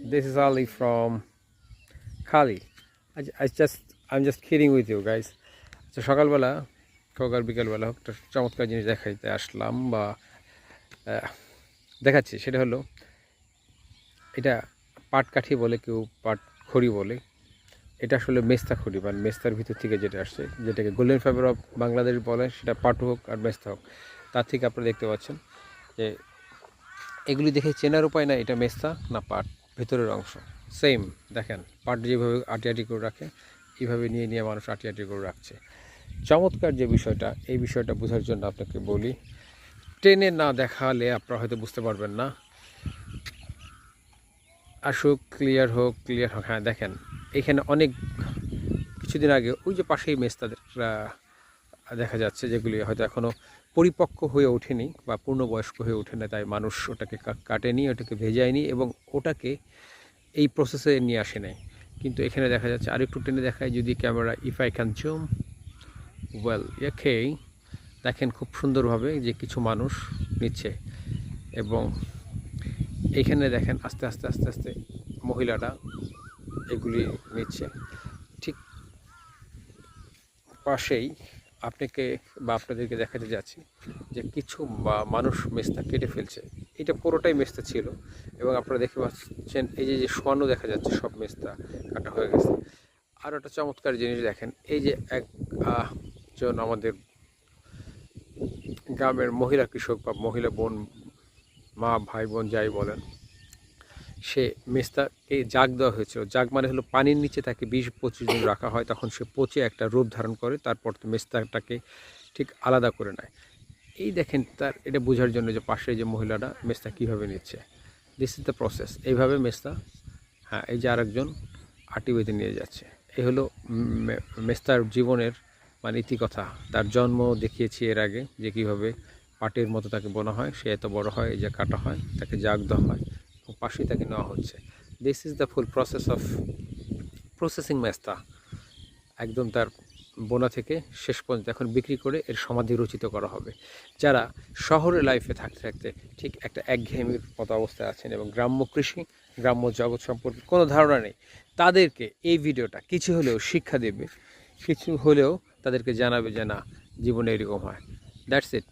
This is Ali from Kali. I, I just I'm just kidding with you guys. তো সকালবেলা হোক আর বিকালবেলা হোক একটা চমৎকার জিনিস দেখাইতে আসলাম বা দেখাচ্ছি সেটা হলো এটা পাটকাঠি বলে কেউ পাট খড়ি বলে এটা আসলে মেস্তা খড়ি মানে মেস্তার ভিতর থেকে যেটা আসছে যেটাকে গোল্ডেন ফাইবার অফ বাংলাদেশ বলে সেটা পাটু হোক আর মেস্তা হোক তার থেকে আপনারা দেখতে পাচ্ছেন যে এগুলি দেখে চেনার উপায় না এটা মেস্তা না পাট ভেতরের অংশ। সেম দেখেন, পাট যেভাবে আটি আটি করে রাখে এইভাবে নিয়ে নিয়ে মানুষ আটি আটি করে রাখছে। চমৎকার যে বিষয়টা, এই বিষয়টা বোঝার জন্য আপনাকে বলি ট্রেনে না দেখালে আপনারা হয়তো বুঝতে পারবেন না। আসুক ক্লিয়ার হোক ক্লিয়ার হোক হ্যাঁ দেখেন, এখানে অনেক, কিছুদিন আগে ওই যে পাশেই মেস্তাদের দেখা যাচ্ছে যেগুলি হয়তো এখনও পরিপক্ক হয়ে ওঠেনি বা পূর্ণবয়স্ক হয়ে ওঠে না, তাই মানুষ ওটাকে কাটেনি, ওটাকে ভেজায়নি এবং ওটাকে এই প্রসেসে নিয়ে আসে নাই। কিন্তু এখানে দেখা যাচ্ছে আরেকটু টেনে দেখায়, যদি camera if I can zoom well এখেই দেখেন খুব সুন্দরভাবে যে কিছু মানুষ নিচ্ছে এবং এখানে দেখেন আস্তে আস্তে আস্তে আস্তে মহিলাটা এগুলি নিচ্ছে। ঠিক পাশেই আপনাকে বা আপনাদেরকে দেখাতে যাচ্ছি যে কিছু মানুষ মেস্তা কেটে ফেলছে। এটা পুরোটাই মেস্তা ছিল এবং আপনারা দেখতে পাচ্ছেন এই যে যে সোয়ানো দেখা যাচ্ছে সব মেস্তা কাটা হয়ে গেছে। আর একটা চমৎকার জিনিস দেখেন এই যে এক আহ, জন আমাদের গ্রামের মহিলা কৃষক বা মহিলা বোন মা ভাই বোন যাই বলেন সে মেস্তাকে জাগ দেওয়া হয়েছিল জাগ মানে হলো পানির নিচে তাকে বিশ পঁচিশ দিন রাখা হয়, তখন সে পচে একটা রূপ ধারণ করে, তারপর তো মেস্তাটাকে ঠিক আলাদা করে নেয়। এই দেখেন তার, এটা বোঝার জন্য যে পাশে যে মহিলাটা মেস্তা কীভাবে নিচ্ছে। দিস ইজ দ্য প্রসেস এইভাবে মেস্তা হ্যাঁ এই যে আরেকজন আটি বেঁধে নিয়ে যাচ্ছে। এই হলো মেস্তার জীবনের মানে ইতিকথা। তার জন্ম দেখিয়েছি এর আগে যে কীভাবে পাটের মতো তাকে বোনা হয়, সে এত বড় হয়, এই যে কাটা হয়, তাকে জাগ দেওয়া হয়। পাশেই তাকে নেওয়া হচ্ছে। This is the full process of processing মেস্তা একদম তার বোনা থেকে শেষ পর্যন্ত এখন বিক্রি করে এর সমাধি রচিত করা হবে। যারা শহরের লাইফে থাকতে থাকতে ঠিক একটা একঘেয়েমির মতো অবস্থায় আছেন এবং গ্রাম্য কৃষি, গ্রাম্য জগৎ সম্পর্কে কোনো ধারণা নেই, তাদেরকে এই ভিডিওটা কিছু হলেও শিক্ষা দেবে, কিছু হলেও তাদেরকে জানাবে যে না, জীবনে এরকম হয়। That's it